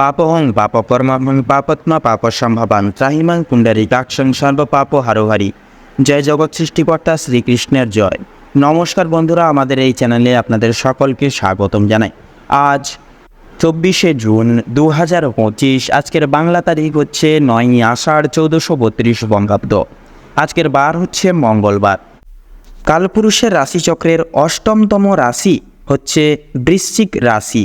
পাপহং পাপ কর্মাহং পাপত্মা পাপ সম্ভবান। ত্রাহিমাং সর্ব পাপ হারোহারি। জয় জগৎ সৃষ্টিকর্তা শ্রীকৃষ্ণের জয়। নমস্কার বন্ধুরা, আমাদের এই চ্যানেলে আপনাদের সকলকে স্বাগতম জানাই। আজ চব্বিশে জুন দু হাজার পঁচিশ, আজকের বাংলা তারিখ হচ্ছে নয়ই আষাঢ় চৌদ্দশো বত্রিশ বঙ্গাব্দ। আজকের বার হচ্ছে মঙ্গলবার। কালপুরুষের রাশিচক্রের অষ্টমতম রাশি হচ্ছে বৃশ্চিক রাশি।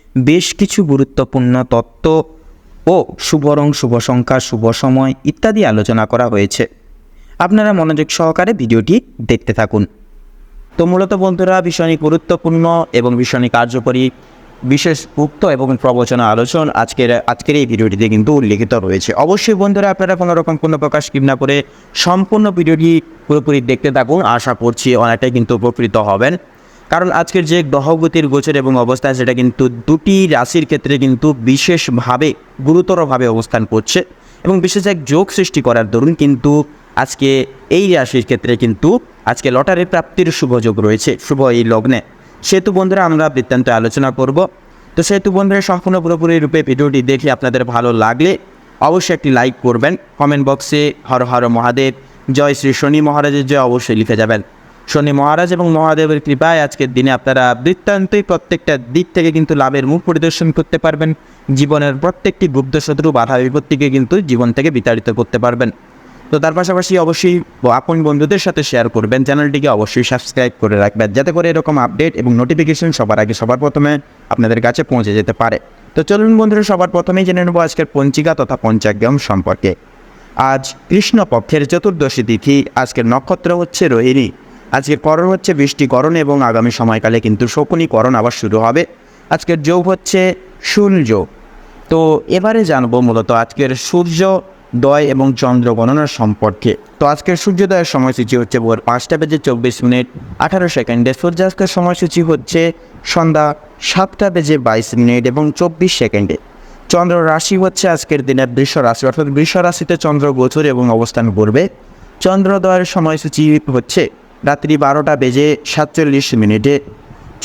বেশ কিছু গুরুত্বপূর্ণ তত্ত্ব ও শুভ রং শুভ সংখ্যা শুভ সময় ইত্যাদি আলোচনা করা হয়েছে। আপনারা মনোযোগ সহকারে ভিডিওটি দেখতে থাকুন। তো মূলত বন্ধুরা ভীষণই গুরুত্বপূর্ণ এবং ভীষণই কার্যকরী, বিশেষ উক্ত এবং প্রবচনা আলোচন আজকের আজকের এই ভিডিওটিতে কিন্তু উল্লেখিত রয়েছে। অবশ্যই বন্ধুরা, আপনারা কোনো রকম কোনো প্রকাশ স্কিপ না করে সম্পূর্ণ ভিডিওটি পুরোপুরি দেখতে থাকুন। আশা করছি অনেকটাই কিন্তু উপকৃত হবেন। কারণ আজকের যে গ্রহগতির গোচর এবং অবস্থা, সেটা কিন্তু দুটি রাশির ক্ষেত্রে কিন্তু বিশেষভাবে, গুরুতরভাবে অবস্থান করছে এবং বিশেষ এক যোগ সৃষ্টি করার দরুন কিন্তু আজকে এই রাশির ক্ষেত্রে কিন্তু আজকে লটারি প্রাপ্তির শুভ যোগ রয়েছে, শুভ এই লগ্নে। সেহেতু বন্ধুরা, আমরা বৃত্তান্ত আলোচনা করব। তো সেহেতু বন্ধুরা, সম্পূর্ণ পুরোপুরি রূপে ভিডিওটি দেখে আপনাদের ভালো লাগলে অবশ্যই একটি লাইক করবেন। কমেন্ট বক্সে হর হর মহাদেব, জয় শ্রী শনি মহারাজের জয় অবশ্যই লিখে যাবেন। শনি মহারাজ এবং মহাদেবের কৃপায় আজকের দিনে আপনারা বৃত্তান্তই প্রত্যেকটা দিক থেকে কিন্তু লাভের মুখ পরিদর্শন করতে পারবেন। জীবনের প্রত্যেকটি গুপ্ত শত্রু বাধা বিপত্তিকে কিন্তু জীবন থেকে বিতাড়িত করতে পারবেন। তো তার পাশাপাশি অবশ্যই আপন বন্ধুদের সাথে শেয়ার করবেন। চ্যানেলটিকে অবশ্যই সাবস্ক্রাইব করে রাখবেন, যাতে করে এরকম আপডেট এবং নোটিফিকেশন সবার আগে সবার প্রথমে আপনাদের কাছে পৌঁছে যেতে পারে। তো চলুন বন্ধুরা, সবার প্রথমেই জেনে নেব আজকের পঞ্চিকা তথা পঞ্চাগ্রাম সম্পর্কে। আজ কৃষ্ণপক্ষের চতুর্দশী তিথি, আজকের নক্ষত্র হচ্ছে রোহিণী। আজকের করণ হচ্ছে বৃষ্টিকরণ এবং আগামী সময়কালে কিন্তু শকুনীকরণ আবার শুরু হবে। আজকের যোগ হচ্ছে সূর্য। তো এবারে জানব মূলত আজকের সূর্য, দয় এবং চন্দ্র গণনার সম্পর্কে। তো আজকের সূর্যোদয়ের সময়সূচি হচ্ছে ভোর পাঁচটা বেজে চব্বিশ মিনিট, আঠারো সেকেন্ডে। সূর্যাস্তের সময়সূচি হচ্ছে সন্ধ্যা সাতটা বেজে বাইশ মিনিট এবং চব্বিশ সেকেন্ডে। চন্দ্র রাশি হচ্ছে আজকের দিনে বৃষ রাশি, অর্থাৎ বৃষ রাশিতে চন্দ্র গোচর এবং অবস্থান করবে। চন্দ্রোদয়ের সময়সূচি হচ্ছে রাত্রি বারোটা বেজে সাতচল্লিশ মিনিটে।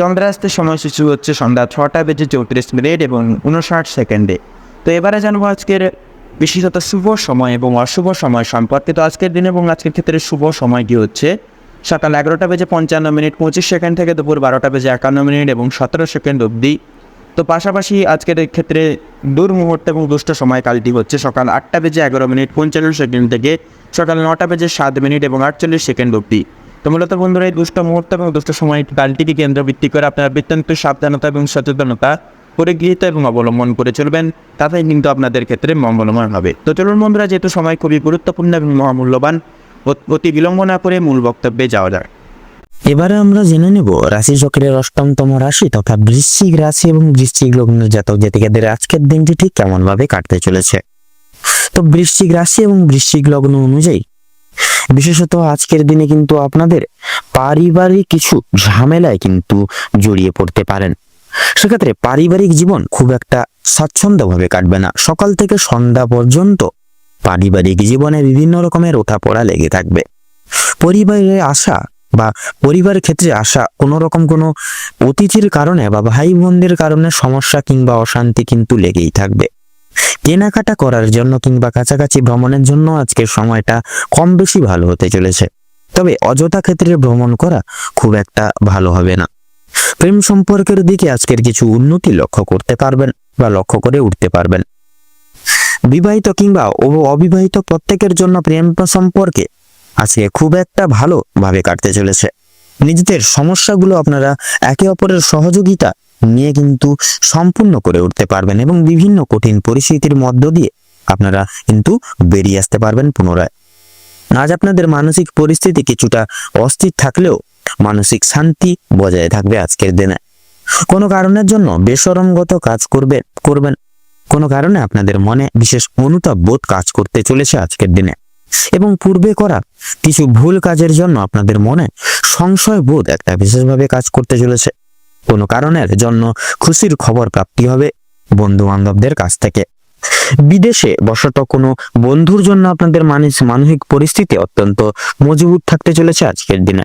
চন্দ্রাস্তের সময়সূচি হচ্ছে সন্ধ্যা ছটা বেজে চৌত্রিশ মিনিট এবং উনষাট সেকেন্ডে। তো এবারে জানব আজকের বিশেষত শুভ সময় এবং অশুভ সময় সম্পর্কে। তো আজকের দিন এবং আজকের ক্ষেত্রে শুভ সময়টি হচ্ছে? সকাল এগারোটা বেজে পঞ্চান্ন মিনিট, পঁচিশ সেকেন্ড থেকে দুপুর বারোটা বেজে একান্ন মিনিট এবং সতেরো সেকেন্ড অবধি। তো পাশাপাশি আজকের ক্ষেত্রে দুর্মুহূর্ত এবং দুষ্ট সময়কালটি হচ্ছে সকাল আটটা বেজে এগারো মিনিট, পঞ্চান্ন সেকেন্ড থেকে সকাল নটা বেজে সাত মিনিট এবং আটচল্লিশ সেকেন্ড অবধি। তো মূলত বন্ধুরা, এই দুষ্ট মুহূর্ত এবং দুষ্ট সময় কালটিকে কেন্দ্রভিত্তি করে আপনার বৃত্তান্ত সাবধানতা এবং সচেতনতা পরিগৃহীত এবং অবলম্বন করে চলবেন। তাতেই কিন্তু আপনাদের ক্ষেত্রে মঙ্গলময় হবে। তো চলুন বন্ধুরা, যেহেতু সময় খুবই গুরুত্বপূর্ণ এবং মহামূল্যবান, অতি বিলম্ব না করে মূল বক্তব্যে যাওয়া যায় এবারে আমরা জেনে নেব রাশি চক্রের অষ্টমতম রাশি তথা বৃশ্চিক রাশি এবং বৃশ্চিক লগ্নের জাতক জাতিকাদের আজকের দিনটি ঠিক কেমনভাবে কাটতে চলেছে। তো বৃশ্চিক রাশি এবং বৃশ্চিক লগ্ন অনুযায়ী বিশেষত আজকের দিনে কিন্তু আপনাদের পারিবারিক কিছু ঝামেলায় কিন্তু জড়িয়ে পড়তে পারেন। সেক্ষেত্রে পারিবারিক জীবন খুব একটা স্বাচ্ছন্দ্যভাবে কাটবে না। সকাল থেকে সন্ধ্যা পর্যন্ত পারিবারিক জীবনে বিভিন্ন রকমের ওঠাপড়া লেগে থাকবে। পরিবারে আসা বা পরিবারের ক্ষেত্রে আসা কোনো রকম কোনো অতিথির কারণে বা ভাই বোনদের কারণে সমস্যা কিংবা অশান্তি কিন্তু লেগেই থাকবে। কেনাকাটা করার জন্য কিংবা কাছাকাছি ভ্রমণের জন্য আজকের সময়টা কম বেশি ভালো হতে চলেছে। তবে অযথা ক্ষেত্রে ভ্রমণ করা খুব একটা ভালো হবে না। প্রেম সম্পর্কের দিকে আজকের কিছু উন্নতি লক্ষ্য করতে পারবেন বা লক্ষ্য করে উঠতে পারবেন। বিবাহিত কিংবা অবিবাহিত প্রত্যেকের জন্য প্রেম সম্পর্কে আজকে খুব একটা ভালো ভাবে কাটতে চলেছে। নিজেদের সমস্যাগুলো আপনারা একে অপরের সহযোগিতা নিয়ে কিন্তু সম্পূর্ণ করে উঠতে পারবেন এবং বিভিন্ন কঠিন পরিস্থিতির মধ্য দিয়ে আপনারা কিন্তু বেরিয়ে আসতে পারবেন পুনরায়। আজ আপনাদের মানসিক পরিস্থিতি কিছুটা অস্থির থাকলেও মানসিক শান্তি বজায় থাকবে আজকের দিনে। কোনো কারণের জন্য বেসরমগত কাজ করবে করবেন। কোনো কারণে আপনাদের মনে বিশেষ অনুতাপ বোধ কাজ করতে চলেছে আজকের দিনে। এবং পূর্বে করা কিছু ভুল কাজের জন্য আপনাদের মনে সংশয় বোধ একটা বিশেষভাবে কাজ করতে চলেছে। কোনো কারণের জন্য খুশির খবর প্রাপ্তি হবে বন্ধু বান্ধবদের কাছ থেকে। বিদেশে বসত কোনো বন্ধুর জন্য আপনাদের মানস, মানসিক পরিস্থিতি অত্যন্ত মজবুত থাকতে চলেছে আজকের দিনে।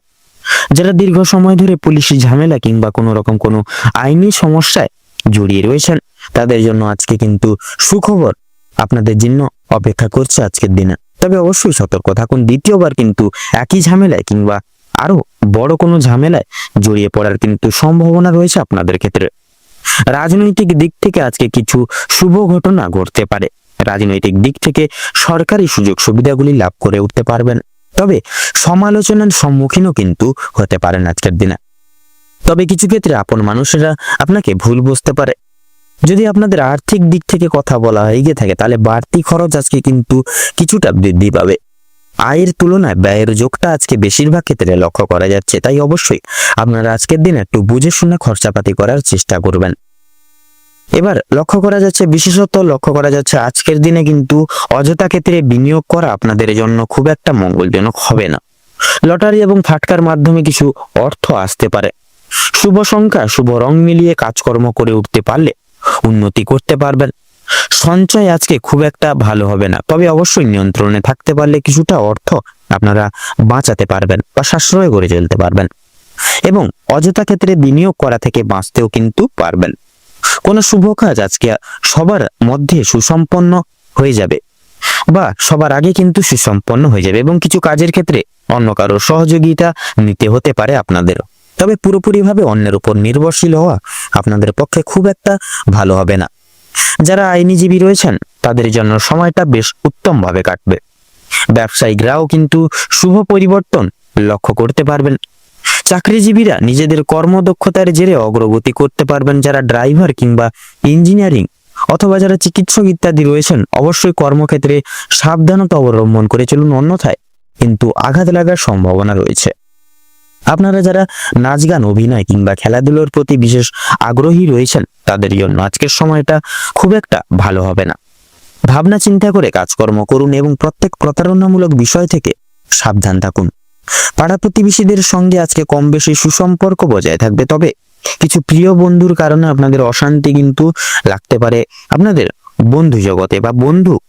যারা দীর্ঘ সময় ধরে পুলিশি ঝামেলা কিংবা কোনো রকম কোনো আইনি সমস্যায় জড়িয়ে রয়েছেন, তাদের জন্য আজকে কিন্তু সুখবর আপনাদের জন্য অপেক্ষা করছে আজকের দিনে। তবে অবশ্যই সতর্ক থাকুন, দ্বিতীয়বার কিন্তু একই ঝামেলায় কিংবা আরও বড় কোনো ঝামেলায় জড়িয়ে পড়ার কিন্তু সম্ভাবনা রয়েছে আপনাদের ক্ষেত্রে। রাজনৈতিক দিক থেকে আজকে কিছু শুভ ঘটনা ঘটতে পারে। রাজনৈতিক দিক থেকে সরকারি সুযোগ সুবিধাগুলি লাভ করে উঠতে পারবেন। তবে সমালোচনার সম্মুখীনও কিন্তু হতে পারেন আজকের দিনে। তবে কিছু ক্ষেত্রে আপন মানুষেরা আপনাকে ভুল বুঝতে পারে। যদি আপনাদের আর্থিক দিক থেকে কথা বলা হয়ে গিয়ে থাকে, তাহলে বাড়তি খরচ আজকে কিন্তু কিছুটা বৃদ্ধি পাবে। আয়ের তুলনায় ব্যয়ের যোগটা আজকে বেশিরভাগ ক্ষেত্রে লক্ষ্য করা যাচ্ছে, তাই অবশ্যই আপনারা আজকের দিনে একটু বুঝে শুনে খরচাপাতি করার চেষ্টা করবেন। এবার লক্ষ্য করা যাচ্ছে, বিশেষত লক্ষ্য করা যাচ্ছে আজকের দিনে কিন্তু অযথা ক্ষেত্রে বিনিয়োগ করা আপনাদের জন্য খুব একটা মঙ্গলজনক হবে না। লটারি এবং ফাটকার মাধ্যমে কিছু অর্থ আসতে পারে। শুভ সংখ্যা, শুভ রং মিলিয়ে কাজকর্ম করে উঠতে পারলে উন্নতি করতে পারবেন। সঞ্চয় আজকে খুব একটা ভালো হবে না। তবে অবশ্যই নিয়ন্ত্রণে থাকতে পারলে কিছুটা অর্থ আপনারা বাঁচাতে পারবেন বা সাশ্রয় করে চলতে পারবেন এবং অযথা ক্ষেত্রে বিনিয়োগ করা থেকে বাঁচতেও কিন্তু পারবেন। কোনো শুভ কাজ আজকে সবার মধ্যে সুসম্পন্ন হয়ে যাবে বা সবার আগে কিন্তু সুসম্পন্ন হয়ে যাবে এবং কিছু কাজের ক্ষেত্রে অন্য কারও সহযোগিতা নিতে হতে পারে আপনাদেরও। তবে পুরোপুরিভাবে অন্যের উপর নির্ভরশীল হওয়া আপনাদের পক্ষে খুব একটা ভালো হবে না। যারা আইনজীবী রয়েছেন, তাদের জন্য সময়টা বেশ উত্তমভাবে কাটবে। ব্যবসায়িকরাও কিন্তু শুভ পরিবর্তন লক্ষ্য করতে পারবেন। চাকরিজীবীরা নিজেদের কর্মদক্ষতার জেরে অগ্রগতি করতে পারবেন। যারা ড্রাইভার কিংবা ইঞ্জিনিয়ারিং অথবা যারা চিকিৎসক ইত্যাদি রয়েছেন, অবশ্যই কর্মক্ষেত্রে সাবধানতা অবলম্বন করে চলুন। অন্যথায় কিন্তু আঘাত লাগার সম্ভাবনা রয়েছে। আপনারা যারা নাচ গান, অভিনয় কিংবা খেলাধুলোর প্রতি বিশেষ আগ্রহী রয়েছেন তাদের জন্য আজকের সময়টা খুব একটা ভালো হবে না। ভাবনা চিন্তা করে কাজকর্ম করুন এবং প্রত্যেক প্রতারণামূলক বিষয় থেকে সাবধান থাকুন। পাড়া প্রতিবেশীদের সঙ্গে আজকে কম বেশি সুসম্পর্ক বজায় থাকবে, তবে কিছু প্রিয় বন্ধুর কারণে আপনাদের অশান্তি কিন্তু লাগতে পারে আপনাদের বন্ধু জগতে বা বন্ধু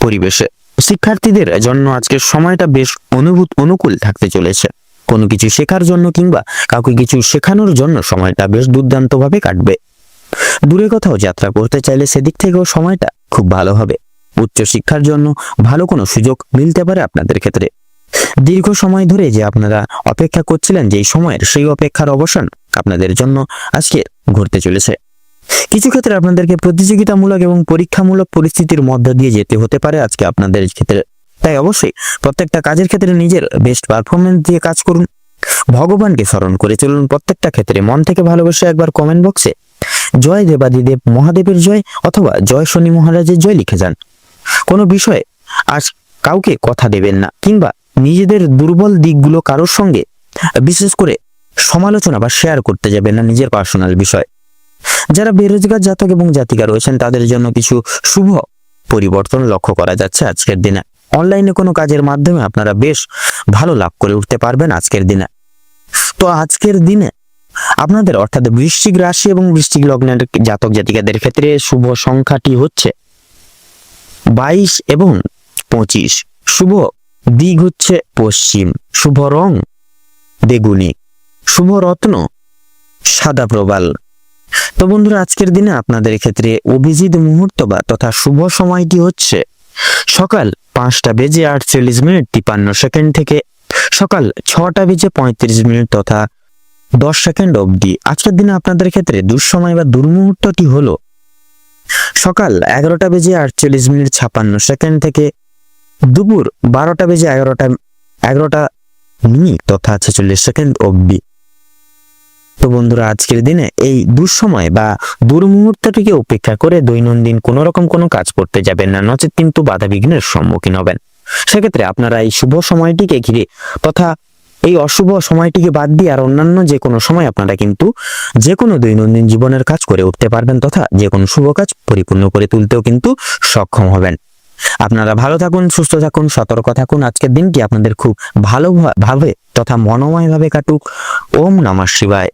পরিবেশে। শিক্ষার্থীদের জন্য আজকের সময়টা বেশ অনুভূত, অনুকূল থাকতে চলেছে। কোনো কিছু শেখার জন্য কিংবা কাউকে কিছু শেখানোর জন্য সময়টা বেশ দুর্দান্তভাবে কাটবে। দূরে কোথাও যাত্রা করতে চাইলে সেদিক থেকেও সময়টা খুব ভালো হবে। উচ্চ শিক্ষার জন্য ভালো কোনো সুযোগ মিলতে পারে আপনাদের ক্ষেত্রে। দীর্ঘ সময় ধরে যে আপনারা অপেক্ষা করছিলেন যে সময়ের সেই অপেক্ষার অবসান আপনাদের জন্য আজকে ঘুরতে চলেছে। কিছু ক্ষেত্রে আপনাদেরকে প্রতিযোগিতামূলক এবং পরীক্ষামূলক পরিস্থিতির মধ্য দিয়ে যেতে হতে পারে আজকে আপনাদের ক্ষেত্রে। তাই অবশ্যই প্রত্যেকটা কাজের ক্ষেত্রে নিজের বেস্ট পারফরমেন্স দিয়ে কাজ করুন। ভগবানকে স্মরণ করে চলুন প্রত্যেকটা ক্ষেত্রে। মন থেকে ভালোবেসে একবার কমেন্ট বক্সে জয় দেবাদিদেব মহাদেবের জয় অথবা জয় শনি মহারাজের জয় লিখে যান। কোনো বিষয়ে আজ কাউকে কথা দেবেন না কিংবা নিজেদের দুর্বল দিকগুলো কারোর সঙ্গে বিশেষ করে সমালোচনা বা শেয়ার করতে যাবেন না নিজের পার্সোনাল বিষয়। যারা বেরোজগার জাতক এবং জাতিকা রয়েছেন, তাদের জন্য কিছু শুভ পরিবর্তন লক্ষ্য করা যাচ্ছে আজকের দিনে। অনলাইনে কোনো কাজের মাধ্যমে আপনারা বেশ ভালো লাভ করে উঠতে পারবেন আজকের দিনে। তো আজকের দিনে আপনাদের অর্থাৎ বৃশ্চিক রাশি এবং বৃশ্চিক লগ্নের জাতক জাতিকাদের ক্ষেত্রে শুভ সংখ্যাটি হচ্ছে বাইশ এবং পঁচিশ। শুভ দিক হচ্ছে পশ্চিম। শুভ রং বেগুনি। শুভ রত্ন সাদা প্রবাল। তো বন্ধুরা, আজকের দিনে আপনাদের ক্ষেত্রে অভিজিৎ মুহূর্ত বা তথা শুভ সময়টি হচ্ছে সকাল পাঁচটা বেজে আটচল্লিশ মিনিট তিপান্ন সেকেন্ড থেকে সকাল ছটা বেজে পঁয়ত্রিশ মিনিট তথা দশ সেকেন্ড অবধি। আজকের দিনে আপনাদের ক্ষেত্রে দুঃসময় বা দুর্মুহূর্তটি হলো? সকাল এগারোটা বেজে আটচল্লিশ মিনিট ছাপান্ন সেকেন্ড থেকে দুপুর বারোটা বেজে এগারোটা এগারোটা মিনিট তথা ছেচল্লিশ সেকেন্ড অবধি। তো বন্ধুরা, আজকের দিনে এই দুঃসময় বা দুর্মুহূর্তটিকে উপেক্ষা করে দৈনন্দিন কোনো রকম কোনো কাজ করতে যাবেন না, নচেত কিন্তু বাধা বিঘ্নের সম্মুখীন হবেন। সেক্ষেত্রে আপনারা এই শুভ সময়টিকে ঘিরে তথা এই অশুভ সময়টিকে বাদ দিয়ে আর অন্যান্য যে কোনো সময় আপনারা কিন্তু যে কোনো দৈনন্দিন জীবনের কাজ করে উঠতে পারবেন তথা যে কোনো শুভ কাজ পরিপূর্ণ করে তুলতেও কিন্তু সক্ষম হবেন। আপনারা ভালো থাকুন, সুস্থ থাকুন, সতর্ক থাকুন। আজকের দিনটি আপনাদের খুব ভালো ভাবে তথা মনোময়ভাবে কাটুক। ওম নমঃ শিবায়।